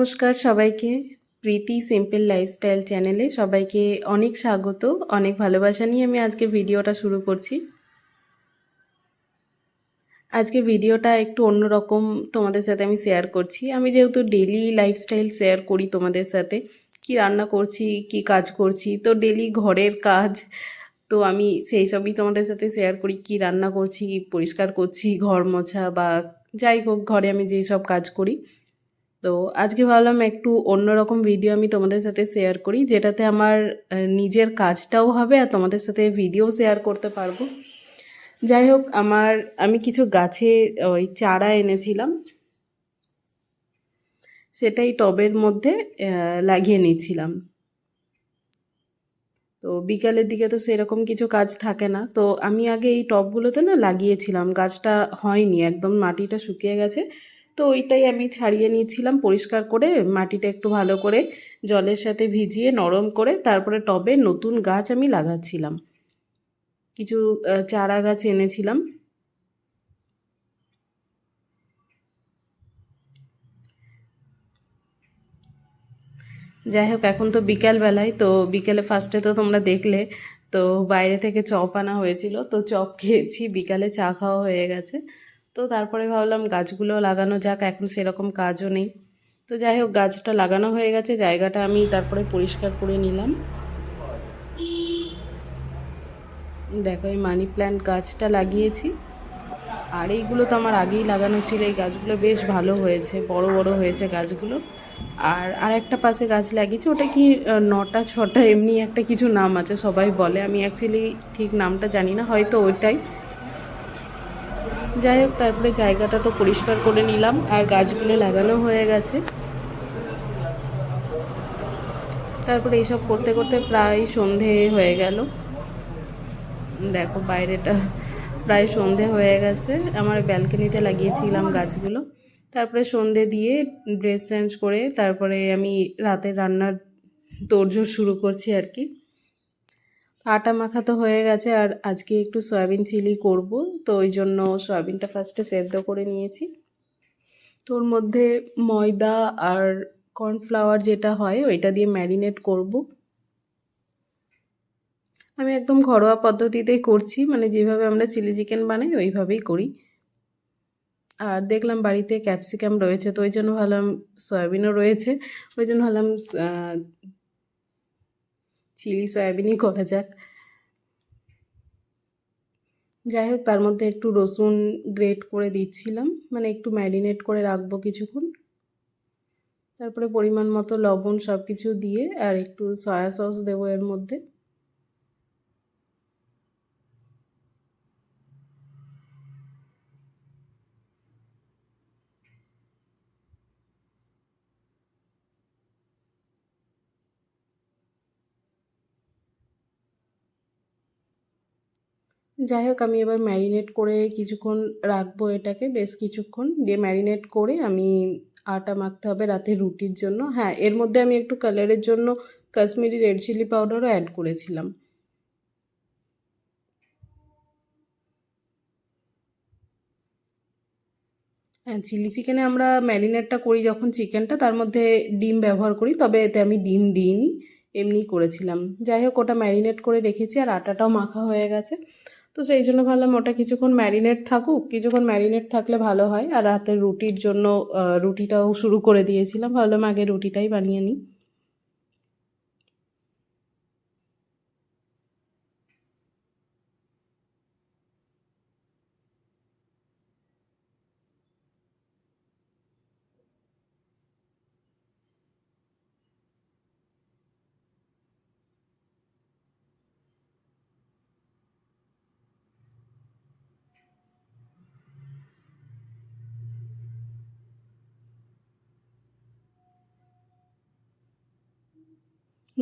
নমস্কার সবাইকে। প্রীতি simple lifestyle চ্যানেলে সবাইকে অনেক স্বাগত, অনেক ভালোবাসা নিয়ে আমি আজকে ভিডিওটা শুরু করছি। আজকে ভিডিওটা একটু অন্যরকম তোমাদের সাথে আমি শেয়ার করছি। আমি যেহেতু ডেলি লাইফস্টাইল শেয়ার করি তোমাদের সাথে, কি রান্না করছি, কি কাজ করছি, তো ডেলি ঘরের কাজ, তো আমি সেই সবই তোমাদের সাথে শেয়ার করি, কি রান্না করছি পরিষ্কার করছি, ঘর মোছা বা যাই হোক, ঘরে আমি যেই সব কাজ করি। তো আজকে ভাবলাম একটু অন্যরকম ভিডিও আমি তোমাদের সাথে শেয়ার করি, যেটাতে আমার নিজের কাজটাও হবে আর তোমাদের সাথে ভিডিও শেয়ার করতে পারব। যাই হোক, আমার, আমি কিছু গাছে, ওই চারা এনেছিলাম। সেটাই টবের মধ্যে লাগিয়ে নিয়েছিলাম তো বিকালের দিকে তো সেরকম কিছু কাজ থাকে না। তো আমি আগে এই টবগুলোতে না লাগিয়েছিলাম, গাছটা হয়নি, একদম মাটিটা শুকিয়ে গেছে। তো ওইটাই আমি ছাড়িয়ে নিয়েছিলাম পরিষ্কার করে, মাটিটা একটু ভালো করে জলের সাথে ভিজিয়ে নরম করে তারপরে টবে নতুন গাছ আমি লাগাচ্ছিলাম। কিছু চারা গাছ এনেছিলাম। যাই হোক, এখন তো বিকাল বেলায়, তো বিকেলে ফার্স্টে তো তোমরা দেখলে, তো বাইরে থেকে চপ আনা হয়েছিল, তো চপ খেয়েছি, বিকালে চা খাওয়া হয়ে গেছে। তো তারপরে ভাবলাম গাছগুলো লাগানো যাক, এখন সেরকম কাজও নেই। তো যাই হোক, গাছটা লাগানো হয়ে গেছে, জায়গাটা আমি তারপরে পরিষ্কার করে নিলাম। দেখো, এই মানি প্ল্যান্ট গাছটা লাগিয়েছি। আর এইগুলো তো আমার আগেই লাগানো ছিল, এই গাছগুলো বেশ ভালো হয়েছে, বড় বড় হয়েছে গাছগুলো। আর আর একটা পাশে গাছ লাগিয়েছি, ওটা কি নটা ছটা, এমনি একটা কিছু নাম আছে, সবাই বলে। আমি অ্যাকচুয়ালি ঠিক নামটা জানি না, হয়তো ওইটাই। যাই হোক, তারপরে জায়গাটা তো পরিষ্কার করে নিলাম, আর গাছগুলো লাগানো হয়ে গেছে। তারপরে এইসব করতে করতে প্রায় সন্ধে হয়ে গেল। দেখো, বাইরেটা প্রায় সন্ধে হয়ে গেছে। আমার ব্যালকনিতে লাগিয়েছিলাম গাছগুলো। তারপরে সন্ধে দিয়ে ড্রেস চেঞ্জ করে তারপরে আমি রাতের রান্নার তোড়জোড় শুরু করছি আর কি। আটা মাখা তো হয়ে গেছে আর আজকে একটু সয়াবিন চিলি করব, তো ওই জন্য সয়াবিনটা ফার্স্টে সেদ্ধ করে নিয়েছি। তোর মধ্যে ময়দা আর কর্নফ্লাওয়ার যেটা হয় ওইটা দিয়ে ম্যারিনেট করব। আমি একদম ঘরোয়া পদ্ধতিতেই করছি মানে যেভাবে আমরা চিলি চিকেন বানাই ওইভাবেই করি। আর দেখলাম বাড়িতে ক্যাপসিকাম রয়েছে, তো ওই জন্য ভাবলাম সয়াবিনও রয়েছে, ওই জন্য ভাবলাম চিলি, সয়াবিনই করা যাক। যাই হোক, তার মধ্যে একটু রসুন গ্রেট করে দিচ্ছিলাম। মানে একটু ম্যারিনেট করে রাখব কিছুক্ষণ। তারপরে পরিমাণ মতো লবণ সব কিছু দিয়ে আর একটু সয়া সস দেবো এর মধ্যে। যাই হোক, আমি এবার ম্যারিনেট করে কিছুক্ষণ রাখব এটাকে, বেশ কিছুক্ষণ দিয়ে ম্যারিনেট করে আমি আটা মাখতে হবে রাতে রুটির জন্য। হ্যাঁ এর মধ্যে আমি একটু কালারের জন্য কাশ্মীরি রেড চিলি পাউডারও অ্যাড করেছিলাম। হ্যাঁ চিলি চিকেনে আমরা ম্যারিনেটটা করি যখন চিকেনটা তার মধ্যে ডিম ব্যবহার করি, তবে এতে আমি ডিম দিইনি, এমনি করেছিলাম। যাই হোক, ওটা ম্যারিনেট করে রেখেছি আর আটাটাও মাখা হয়ে গেছে। তো সেই জন্য ভাবলাম ওটা কিছুক্ষণ ম্যারিনেট থাকুক, কিছুক্ষণ ম্যারিনেট থাকলে ভালো হয়। আর রাতের রুটির জন্য রুটিটাও শুরু করে দিয়েছিলাম। ভাবলাম আগে রুটিটাই বানিয়ে নিই।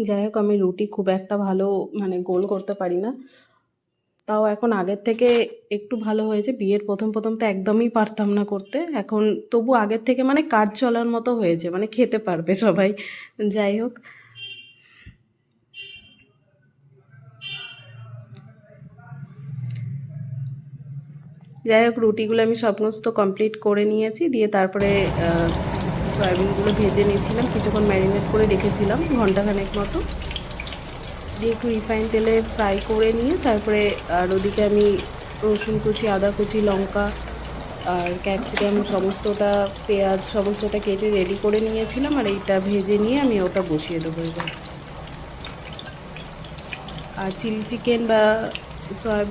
যাই হোক, আমি রুটি খুব একটা ভালো মানে গোল করতে পারি না। তাও এখন আগের থেকে একটু ভালো হয়েছে। বিয়ের প্রথম প্রথম তো একদমই পারতাম না করতে। এখন তবু আগের থেকে মানে কাজ চলার মতো হয়েছে মানে খেতে পারবে সবাই। যাই হোক। যাই হোক, রুটিগুলো আমি সমস্ত কমপ্লিট করে নিয়েছি। দিয়ে তারপরে সয়াবিনগুলো ভেজে নিয়েছিলাম, কিছুক্ষণ ম্যারিনেট করে রেখেছিলাম ঘন্টাখানেক মতো। দিয়ে একটু রিফাইন তেলে ফ্রাই করে নিয়ে তারপরে আর ওদিকে আমি রসুন কুচি, আদা কুচি, লঙ্কা আর ক্যাপসিকাম সমস্তটা, পেঁয়াজ সমস্তটা কেটে রেডি করে নিয়েছিলাম আর এইটা ভেজে নিয়ে আমি ওটা বসিয়ে দেবো এবার। আর চিলি চিকেন বা সয়া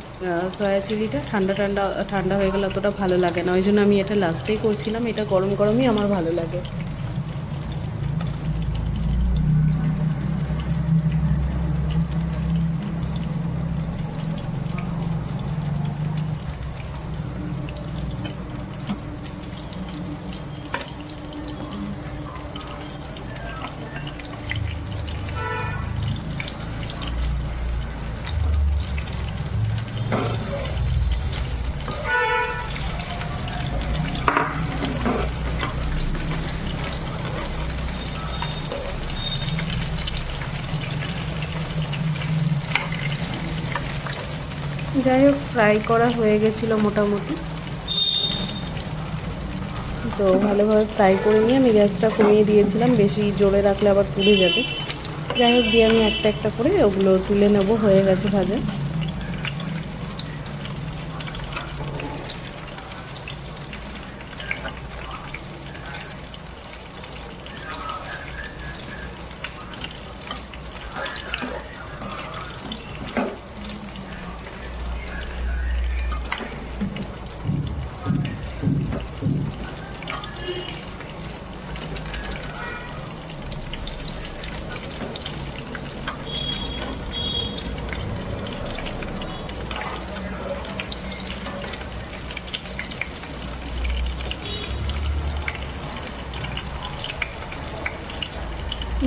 সয়া চিলিটা ঠান্ডা ঠান্ডা ঠান্ডা হয়ে গেলে অতটা ভালো লাগে না। ওই জন্য আমি এটা লাস্টেই করছিলাম। এটা গরম গরমই আমার ভালো লাগে। যাই হোক ফ্রাই করা হয়ে গেছিল মোটামুটি। তো ভালোভাবে ফ্রাই করে নিয়ে আমি গ্যাসটা কমিয়ে দিয়েছিলাম, বেশি জোরে রাখলে আবার পুড়ে যাবে। যাই হোক, দিয়ে আমি একটা একটা করে ওগুলো তুলে নেব, হয়ে গেছে ভাজা।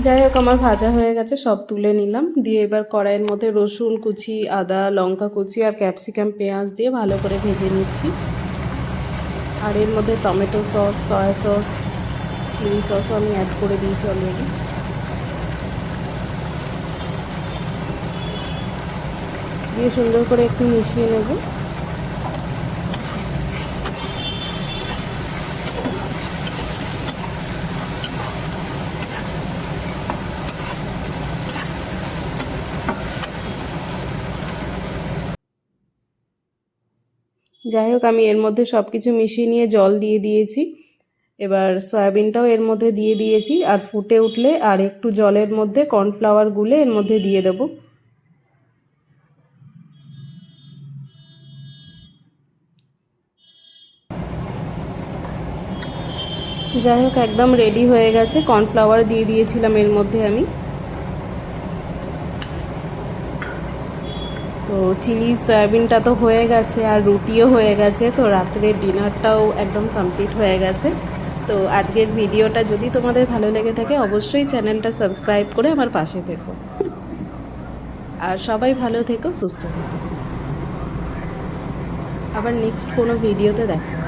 যাই হোক, আমার ভাজা হয়ে গেছে, সব তুলে নিলাম। দিয়ে এবার কড়াইয়ের মধ্যে রসুন কুচি, আদা, লঙ্কা কুচি আর ক্যাপসিকাম, পেঁয়াজ দিয়ে ভালো করে ভেজে নিচ্ছি। আর এর মধ্যে tomato sauce, soya sauce, chilli সসও আমি অ্যাড করে দিয়েছি অলরেডি দিয়ে সুন্দর করে একটু মিশিয়ে নেব। যাই হোক, আমি এর মধ্যে সব কিছু মিশিয়ে নিয়ে জল দিয়ে দিয়েছি। এবার সয়াবিনটাও এর মধ্যে দিয়ে দিয়েছি। আর ফুটে উঠলে আর একটু জলের মধ্যে কর্নফ্লাওয়ার গুলে এর মধ্যে দিয়ে দেবো। যাই হোক, একদম রেডি হয়ে গেছে। কর্নফ্লাওয়ার দিয়ে দিয়েছিলাম এর মধ্যে আমি। চিলি সয়াবিনটা তো হয়ে গেছে আর রুটিও হয়ে গেছে, তো রাত্রের ডিনারটাও একদম কমপ্লিট হয়ে গেছে। তো আজকের ভিডিওটা যদি তোমাদের ভালো লেগে থাকে, অবশ্যই চ্যানেলটা সাবস্ক্রাইব করে আমার পাশে থেকো। আর সবাই ভালো থেকো, সুস্থ থেকো। আবার নেক্সট কোনো ভিডিওতে দেখা